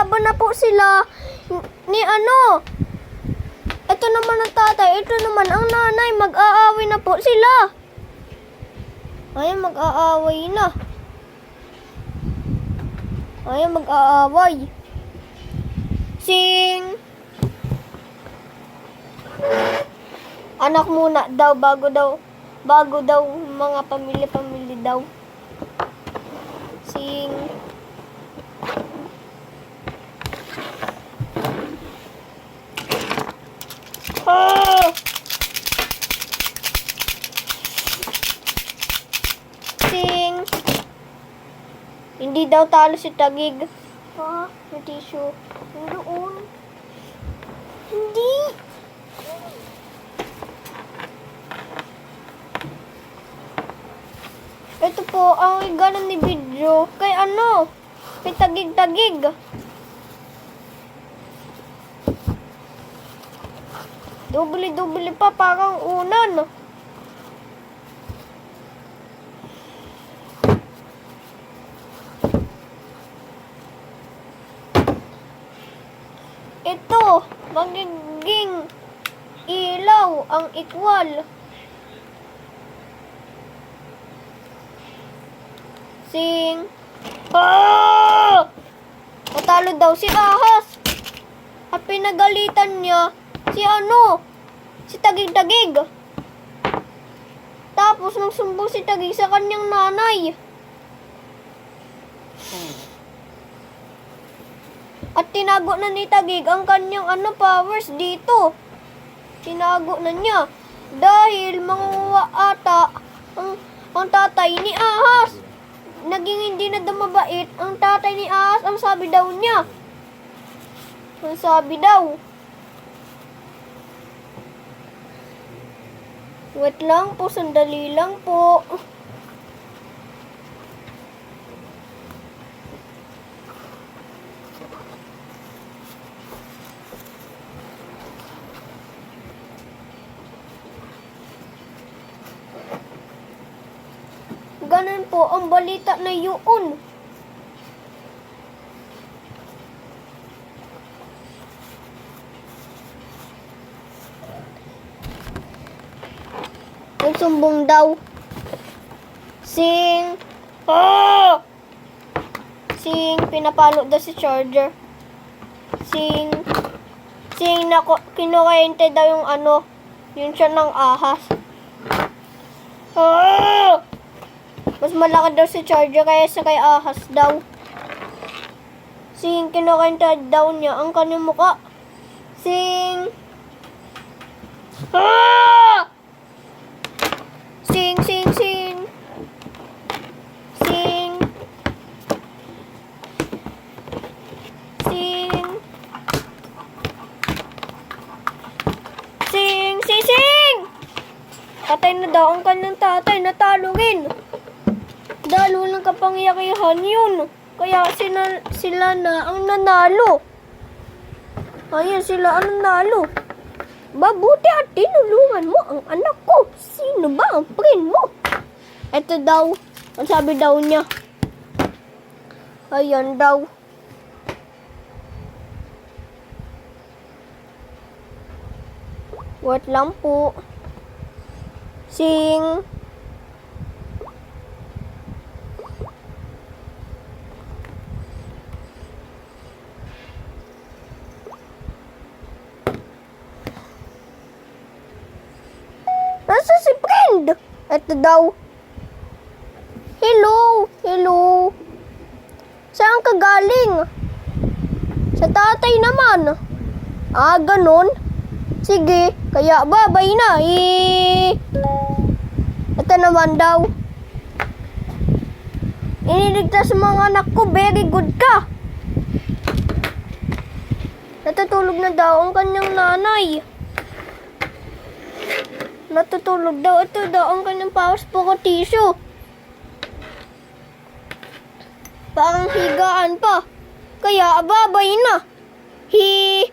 Naglalaban na po sila ni ano. Ito naman ang tatay, ito naman ang nanay. Mag-aaway na po sila. Ayan, mag-aaway na. Ayan, mag-aaway. Sing! Anak muna daw, bago daw, bago daw mga pamilya-pamilya daw. Sing! Ah! Sing! Hindi daw talo si Tagig. Ha? May tissue. Doon. Hindi. Ito po, ang ganon ni video. Kay ano? Kay tagig-tagig. Dubli-dubli pa, parang unan. Ito, magiging ilaw ang equal. Sing. Ah! Natalo daw si Ahas. At pinagalitan niya si ano? Si Tagig-Tagig. Tapos nang sumbong si Tagig sa kanyang nanay. At tinago na ni Tagig ang kanyang ano powers dito. Tinago na niya. Dahil manguwa ata ang, ang tatay ni Ahas. Naging hindi na dumabait ang tatay ni Ahas. Ang sabi daw niya. Ang sabi daw. Wait lang po, sandali lang po. Ganun po ang balita na yun. Nagsumbong daw. Sing. Ah! Sing, pinapalo daw si Charger. Sing. Sing, nako, kinuwente daw yung ano, yung siya ng ahas. Ah! Mas malaki daw si Charger kaya sa kay ahas daw. Sing, kinuwente daw niya ang kanyang muka. Sing. Ah! Sing, sing, sing. Sing. Sing. Sing, sing, sing! Patay na daw ang kanyang tatay, natalungin. Dahil walang kapangyarihan yun. Kaya sila, sila na ang nanalo. Ayan, sila ang nanalo. Mabuti at tinulungan mo ang anak ko. Sino ba ang friend mo? Ito daw. Ang sabi daw niya. Ayan daw. Wait lang po. Sing. Nasa si friend? Ito daw. Hello, hello. Saan ka galing? Sa tatay naman. Ah, ganun. Sige, kaya babay na. Eh. Ito naman daw. Iniligtas mga anak ko, very good ka. Natutulog na daw ang kanyang nanay. Natutulog daw. Ito daw ang kanyang pawas po tissue. Parang higaan pa. Kaya ababay na. Hi,